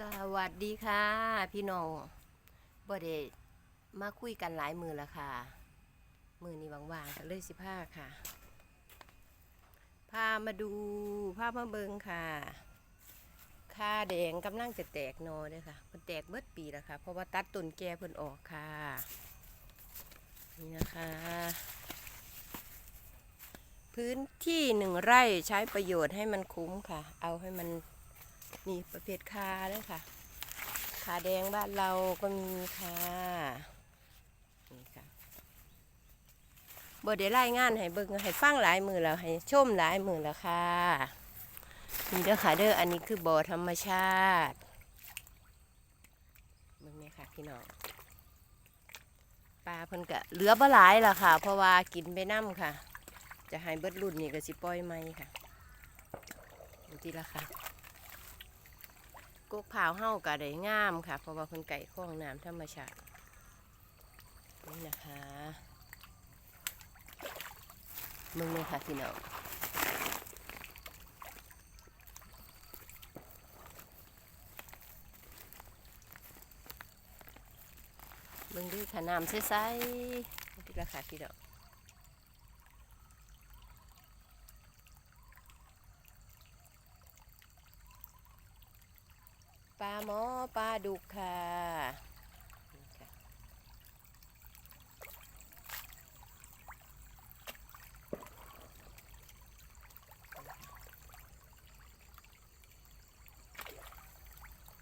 สวัสดีค่ะ พี่น้องบ่ได้มาคุยกันหลายมือแล้วค่ะ มือนี้ว่างๆก็เลยสิผ้าค่ะพามาดูภาพมาเบิงค่ะค่าแดงกำลังจะแตกนอเด้อค่ะมันแตกเบิดปีแล้วค่ะ เพราะว่าตัดต้นแก่เพิ่นออกค่ะ นี่นะคะ พื้นที่หนึ่งไร่ใช้ประโยชน์ให้มันคุ้มค่ะ เอาให้มัน นี่ประเภทคาเลยค่ะคาแดงบ้านเราก็มีค่ะนี่ค่ะบ่ได้รายงานให้เบิ่งให้ฟังหลายมือแล้วให้ชมหลายมือแล้วค่ะนี่เด้อค่ะเด้ออันนี้คือบ่อธรรมชาติเบิ่งเนี่ยค่ะพี่น้องปลาเพิ่นก็เหลือบ่หลายล่ะค่ะ เพราะว่ากินไปน้ำค่ะ จะให้เบิดรุ่นนี่ก็สิปล่อยไหมค่ะดูทีละค่ะ กกเผาวเฮาก็ได้งามค่ะ เพราะว่าเพิ่นไก่คล้องน้ำธรรมชาตินี่นะคะมึงเลยค่ะพี่น้องมึงดูค่ะน้ำใสๆนี่ละค่ะพี่น้องปลาหมอปลา ดุกค่ะ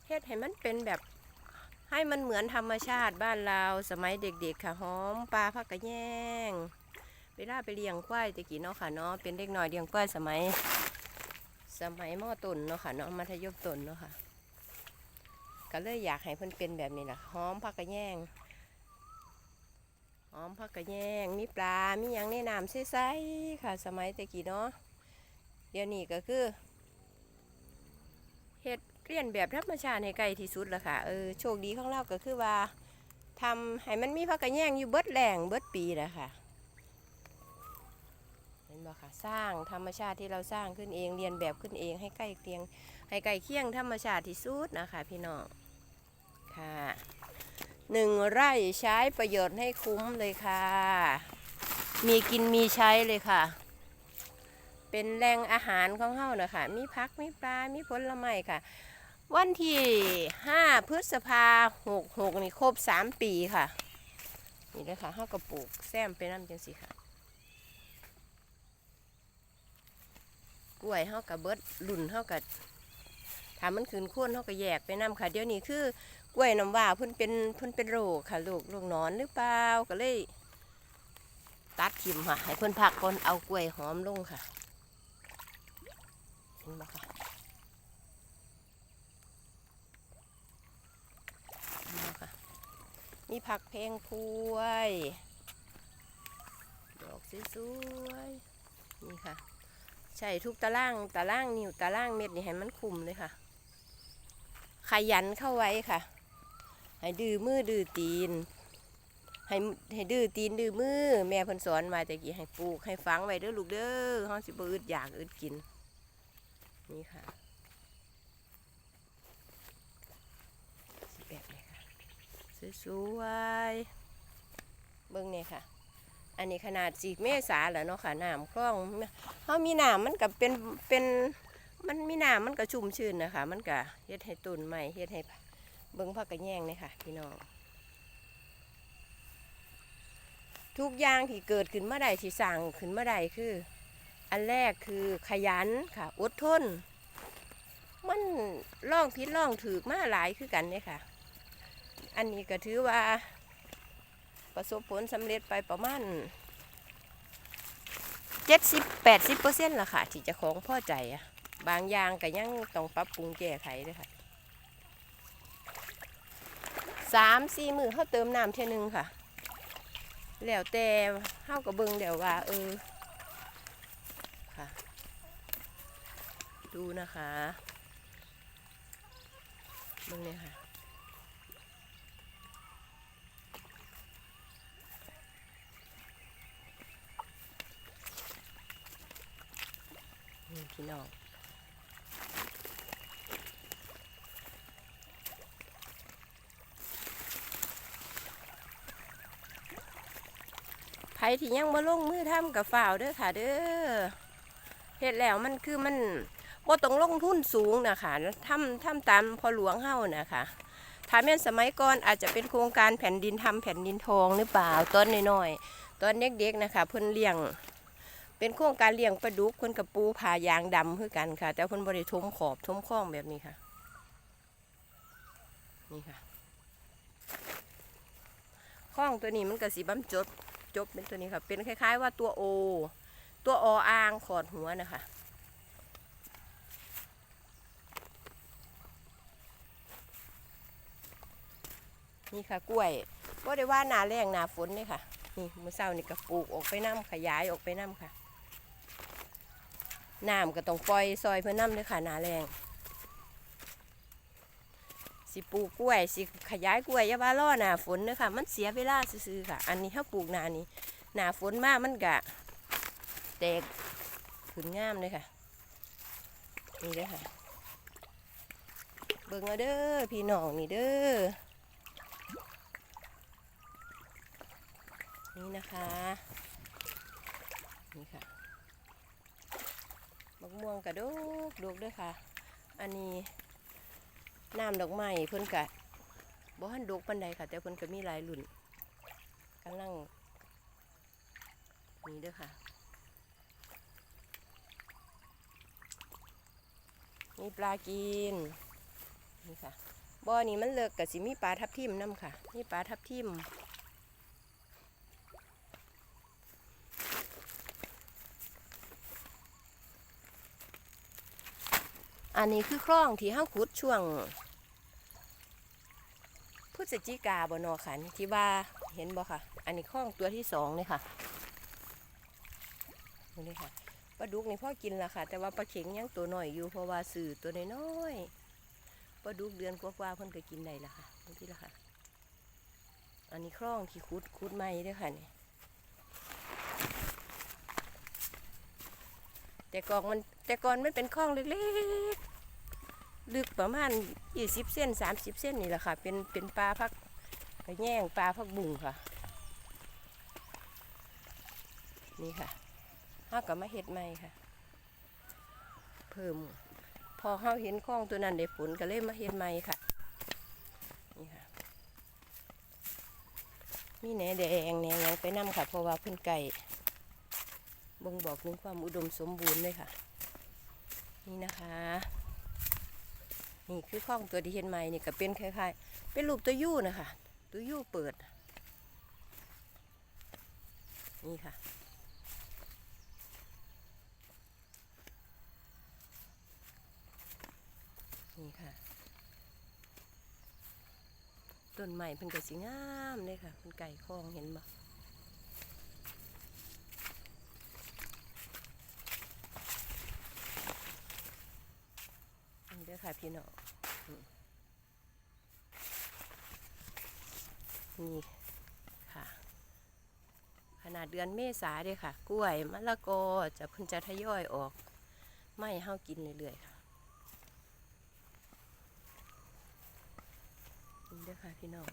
เฮ็ดให้มันเป็นแบบให้มันเหมือนธรรมชาติบ้านเราสมัยเด็กๆค่ะหอมปลาพักกระแยงเวลาไปเลี้ยงควายตะกี้เนาะค่ะเนาะเป็นเด็กน้อยเลี้ยงควายสมัย สมัยมอต้นเนาะค่ะเนาะมัธยมต้นเนาะค่ะ ก็เลยอยากให้เพิ่นเป็นแบบนี้ล่ะหอมพักกระแยงหอมพักกระแยงมีปลา มียังในน้ำใสๆค่ะ สมัยตะกี้เนาะเดี๋ยวนี้ก็คือเฮ็ดเรียนแบบธรรมชาติให้ไกลที่สุดละค่ะเออโชคดีของเราก็คือว่าทำให้มันมีพักกระแยงอยู่เบิดแหล่งเบิดปีนะค่ะเห็นบ่ค่ะสร้างธรรมชาติที่เราสร้างขึ้นเองเรียนแบบขึ้นเองให้ใกล้เคียง ให้ใกล้เคียงธรรมชาติที่สุดนะคะพี่น้องค่ะหนึ่งไร่ใช้ประโยชน์ให้คุ้มเลยค่ะ มีกินมีใช้เลยค่ะ เป็นแหล่งอาหารของเฮานะคะมีผักมีปลา มีผลไม้ค่ะ วันที่ 5 พฤษภาหกหกนี่ครบ 3 ปีค่ะ นี่เลยค่ะเฮากระปลูกแซมไปน้ำจังสิค่ะ กล้วยเฮากระเบิดรุ่นเฮากระ ถ้ามันขืนโค้นเฮากระแยกไปน้ำค่ะ เดี๋ยวนี้คือกล้วยน้ำว่าเพิ่นเป็นเพิ่นเป็นโรคค่ะโรคโรคนอนหรือเปล่าก็เลย ตัดทิมค่ะให้เพิ่นพักก่อนเอากล้วยหอมลงค่ะเห็นไหมคะนไหมคะมีผักเพงพวยดอกสวยๆนี่ค่ะ ใช่ทุกตารางตารางนิ้วตารางเม็ดนี่ให้มันคุมเลยค่ะ ขยันเข้าไว้ค่ะ ให้ดื้อมือดื้อตีน ให้ให้ดื้อตีนดื้อมือ แม่พิ่นสอนมาแต่กี้ให้ปลูกให้ฝังไว้เด้อลูกเด้อเฮาสิบอึดอยากอึดกิน นี่ค่ะสิแบบนี้ค่ะสวยๆเบิ้งนี่ค่ะ อันนี้ขนาดสีเมษาแล้วเนาะค่ะน้ำคลองเขามีน้ำมันกับเป็นเป็น มันมีน้ำมันก็ชุ่มชื้นนะคะ มันก็เฮ็ดให้ต้นใหม่เฮ็ดให้เบิ้งผักกระแยงเนี่ยค่ะ พี่น้อง ทุกอย่างที่เกิดขึ้นเมื่อใดที่สั่งขึ้นเมื่อใดคือ อันแรกคือขยันค่ะ อดทน มันล่องพิษล่องถือมาหลายคือกันเนี่ยค่ะ อันนี้ก็ถือว่า ประสบผลสำเร็จไปประมาณเจ็ดสิบแปดสิบเปอร์เซ็นต์ละค่ะ ที่จะของพ่อใจอะ บางอย่างก็ยังต้องปรับปรุงแก้ไขด้วยค่ะสามสี่มือเขาเติมน้ำเท่นึงค่ะ แล้วแต่เขาก็เบิงเดี๋ยวว่า เออค่ะ ดูนะคะมึงเนี่ยค่ะนี่พี่น้อง ที่ยังบ่ลงมือทำกับฝ่าวเด้อค่ะ เด้อเฮ็ดแล้วมันคือมันบ่ต้องลงทุนสูงนะคะทำทำตามพอหลวงเฮานะคะถ้าแม่นสมัยก่อนอาจจะเป็นโครงการแผ่นดินทำแผ่นดินทองหรือเปล่าตอนน้อยๆตอนเด็กๆนะคะเพิ่นเลี้ยง เป็นโครงการเลี้ยงปลาดุกเพิ่นกับปูผายางดำคือกันค่ะ แต่เพิ่นบ่ได้ทมขอบทมคล้องแบบนี้ค่ะ นี่ค่ะคล้องตัวนี้มันก็สีบัมจบ จบเป็นตัวนี้ค่ะ เป็นคล้าย ๆ ว่าตัวโอ ตัวออ่างขอดหัวนะคะ นี่ค่ะกล้วยก็ได้ว่าหนาแรงหนาฝนนี่ค่ะ นี่มือเศร้านี่ก็ปลูกออกไปน้ำขยายออกไปน้ำค่ะน้ำก็ต้องปล่อยซอยเพื่อน้ำด้วยค่ะหนาแรง สิปลูกกล้วยสิขยายกล้วยอยาว่าล่อหนาฝนเด้อค่ะ มันเสียเวลาซื้อๆค่ะ อันนี้ถ้าปลูกหนานี้หนาฝนมากมันกะแตกขึ้นงามเลยค่ะนี่เด้อค่ะ เบิ่งเอาเด้อพี่น้องนี่เด้อนี่นะคะนี่ค่ะมะม่วงกระดกดกด้วยค่ะ อันนี้ น้ำดอกไม้เพิ่นกะบ่ทันดกปันใดค่ะ แต่เพิ่นก็มีหลายรุ่นกำลังนี่เด้อค่ะมีปลากินนี่ค่ะบ่อนี้มันเลิกกับสิมีปลาทับทิมน้ำค่ะ มีปลาทับทิม อันนี้คือคลองที่ห้าขุดช่วงพฤศจิกาบนอค่ะนี่ที่ว่าเห็นบ่ค่ะ อันนี้คลองตัวที่สองเลยค่ะนี่ค่ะปลาดุกนี่พ่อกินละค่ะ แต่ว่าปลาเข็งยังตัวหน่อยอยู่เพราะว่าสื่อตัวน้อยๆปลาดุกเดือนกว่าๆเพิ่นก็กินได้ละค่ะนี่ละค่ะ อันนี้คลองที่ขุดขุดไม้ด้วยค่ะเนี่ย แต่ก่อนมันแต่ก่อนมันเป็นคลองเล็กๆ ลึกประมาณ20เส้น30เส้นนี่แหละค่ะ เป็นเป็นปลาพักแยงปลาพักบุ่งค่ะ นี่ค่ะเฮากับมาเฮ็ดใหม่ค่ะ เพิ่ม พอเฮาเห็นคลองตัวนั้นได้ผลก็เลยมาเฮ็ดใหม่ค่ะ นี่ค่ะ มีแหนแดงแหนยังไปนํค่ะ เพราะว่าเพิ่นไก่ บ่งบอกถึงความอุดมสมบูรณ์เลยค่ะ นี่นะคะ นี่คือข้องตัวที่เห็นใหม่นี่ก็เป็นคล้ายๆ เป็นรูปตัวยูนะคะ ตัวยูเปิด นี่ค่ะนี่ค่ะต้นใหม่เพิ่นก็สิงามเลยค่ะเพิ่นไก่คลองเห็นบ่ ด้อค่ะพี่น้องอืมนี่ค่ะ ขนาดเดือนเมษาเด้อค่ะ กล้วยมะละกอจะเพิ่งจะทยอยออกไม่เห้ากินเรื่อยๆค่ะนี่เด้อค่ะพี่น้อง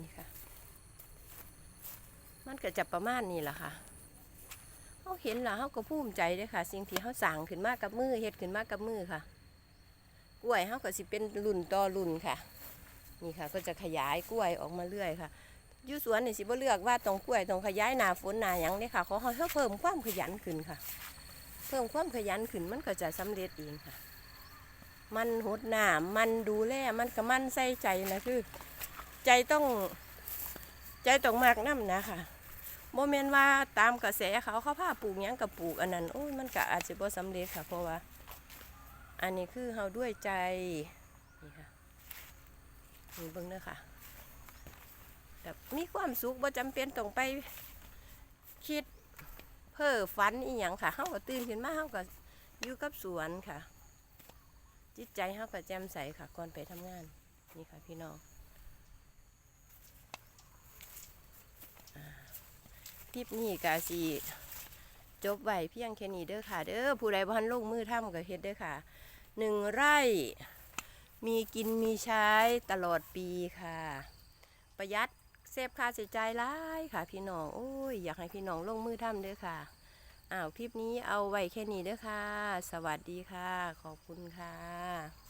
นี่ค่ะ มัน ก็จะประมาณนี้แหละค่ะเขาเห็นแล้วเขาก็ภูมิใจเลยค่ะ สิ่งที่เขาสั่งขึ้นมากกับมือเฮ็ดขึ้นมากกับมือค่ะ กล้วยเขาก็สิเป็นรุ่นต่อรุ่นค่ะ นี่ค่ะ ก็จะขยายกล้วยออกมาเรื่อยค่ะยู่สวนนี่สิบ่เลือกว่าตรงกล้วยตรงขยายหนาฝนหนาหยังเลยค่ะเขาให้เพิ่มความขยันขึ้นค่ะ เพิ่มความขยันขึ้นมันก็จะสำเร็จเองค่ะ มันหดหน้ำมันดูแลมันก็มันใส่ใจนะคือ ใจต้อง ใจต้องมากน้ำนะค่ะ โมเมนว่าตามกระแสเขาเขาพาปลูกยังกับปลูกอันนั้นโอ้ยมันก็อาจจะบ่สำเร็จค่ะ เพราะว่า อันนี้คือเฮาด้วยใจนี่ค่ะนี่เบิ่งเด้อค่ะแบบมีความสุขบ่จำเป็นต้องไปคิดเพ้อฝันอีหยังค่ะเฮาก็ตื่นขึ้นมาเฮาก็อยู่กับสวนค่ะ จิตใจเฮาก็แจ่มใสค่ะก่อนไปทำงาน นี่ค่ะพี่น้องอ่าค ลิปนี้ก็สิจบไว้เพียงแค่นี้เด้อค่ะ เด้อผู้ใดบ่ทันลงมือทำก็เฮ็ดเด้อค่ะหนึ่งไร่มีกินมีใช้ตลอดปีค่ะ ประหยัดเซฟค่าใช้จ่ายหลายค่ะ พี่น้องโอ้ยอยากให้พี่น้องลงมือทำเด้อค่ะอ้าวคลิปนี้เอาไว้แค่นี้เด้อค่ะ สวัสดีค่ะ ขอบคุณค่ะ